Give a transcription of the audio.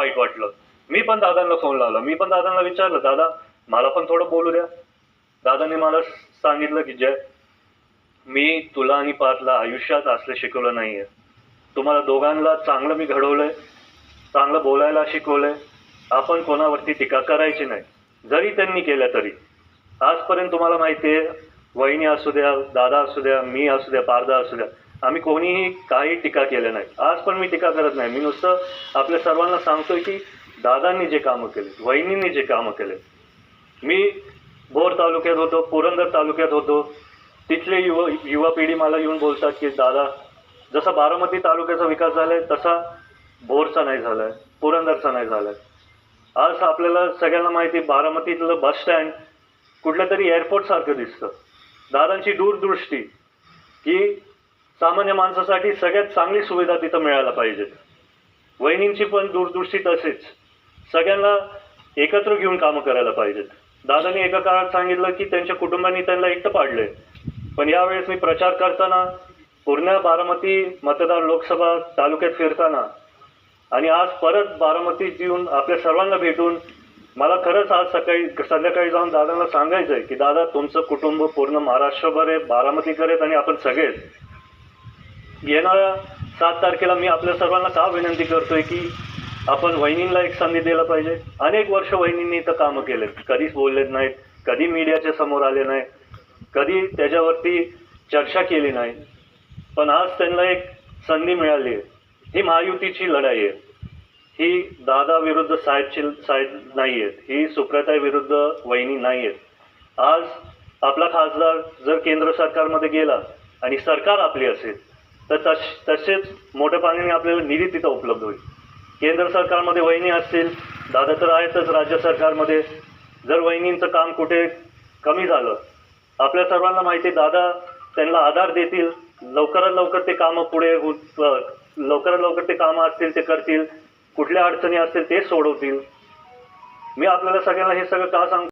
वाईट वाटलं. मी पण दादांना फोन लावला. मी पण दादांना विचारलं दादा मला पण थोडं बोलू द्या. दादांनी मला सांगितलं की जय मी तुला आणि पार्थला आयुष्यात असलं शिकवलं नाहीये. तुम्हाला दोघांना चांगलं मी घडवलंय चांगलं बोलायला शिकवलंय. आपण कोणावरती टीका करायची नाही. जरी त्यांनी केल्या तरी. आजपर्यंत तुम्हाला माहिती आहे वहिनी असू द्या दादा असू द्या मी असू द्या पारदा असू द्या आम्ही कोणीही काही टीका केल्या नाही आज पण मी टीका करत नाही. मी नुसतं आपल्या सर्वांना सांगतोय की दादांनी जे कामं केले वहिनींनी जे कामं केले मी भोर तालुक्यात होतो पुरंदर तालुक्यात होतो. तिथले युवा युवा पिढी मला येऊन बोलतात की दादा जसा बारामती तालुक्याचा विकास झालाय तसा भोरचा नाही झालाय पुरंदरचा नाही झालाय. आज आपल्याला सगळ्यांना माहिती आहे, बारामतीतलं बस स्टँड कुठल्या तरी एअरपोर्टसारखं दिसतं. दादांची दूरदृष्टी की सामान्य माणसासाठी सगळ्यात चांगली सुविधा तिथं मिळायला पाहिजेत वहिनींची पण दूरदृष्टी तसेच सगळ्यांना एकत्र घेऊन कामं करायला पाहिजेत. दादांनी एका काळात सांगितलं की त्यांच्या कुटुंबांनी त्यांना एकटं पाडलंय. पण यावेळेस मी प्रचार करताना पूर्ण बारामती मतदार लोकसभा तालुक्यात फिरताना आणि आज परत बारामतीत येऊन आपल्या सर्वांना भेटून मला खरंच आज सकाळी संध्याकाळी जाऊन दादांना सांगायचं आहे की दादा तुमचं कुटुंब पूर्ण महाराष्ट्रभर आहे बारामतीकर आहेत आणि आपण सगळेच येणाऱ्या सात तारखेला मी आपल्या सर्वांना का विनंती करतोय की आपण वहिनींना एक संधी द्यायला पाहिजे. अनेक वर्ष वहिनींनी इथं कामं केलेत. कधीच बोललेत नाहीत कधी मीडियाच्या समोर आले नाही कधी त्याच्यावरती चर्चा केली नाही. पण आज त्यांना एक संधी मिळाली आहे. ही महायुतीची लढाई आहे. ही दादा विरुद्ध साहेबची साहेब नाही आहेत ही सुप्रताई विरुद्ध वहिनी नाही आहेत आज आपला खासदार जर केंद्र सरकारमध्ये गेला आणि सरकार आपली असेल तर तश तसेच मोठ्या पाण्याने आपल्याला निधी तिथं उपलब्ध होईल. केंद्र सरकारमध्ये वहिनी असतील दादा तर आहेतच राज्य सरकारमध्ये. जर वहिनींचं काम कुठे कमी झालं आपल्या सर्वांना माहिती आहे, दादा त्यांना आधार देतील. लवकरात लवकर ते कामं पुढे लवकरात लवकर ते कामं असतील ते करतील. कुठल्या अडचणी असतील ते सोडवतील. मी आपल्याला सगळ्यांना हे सगळं का सांगतो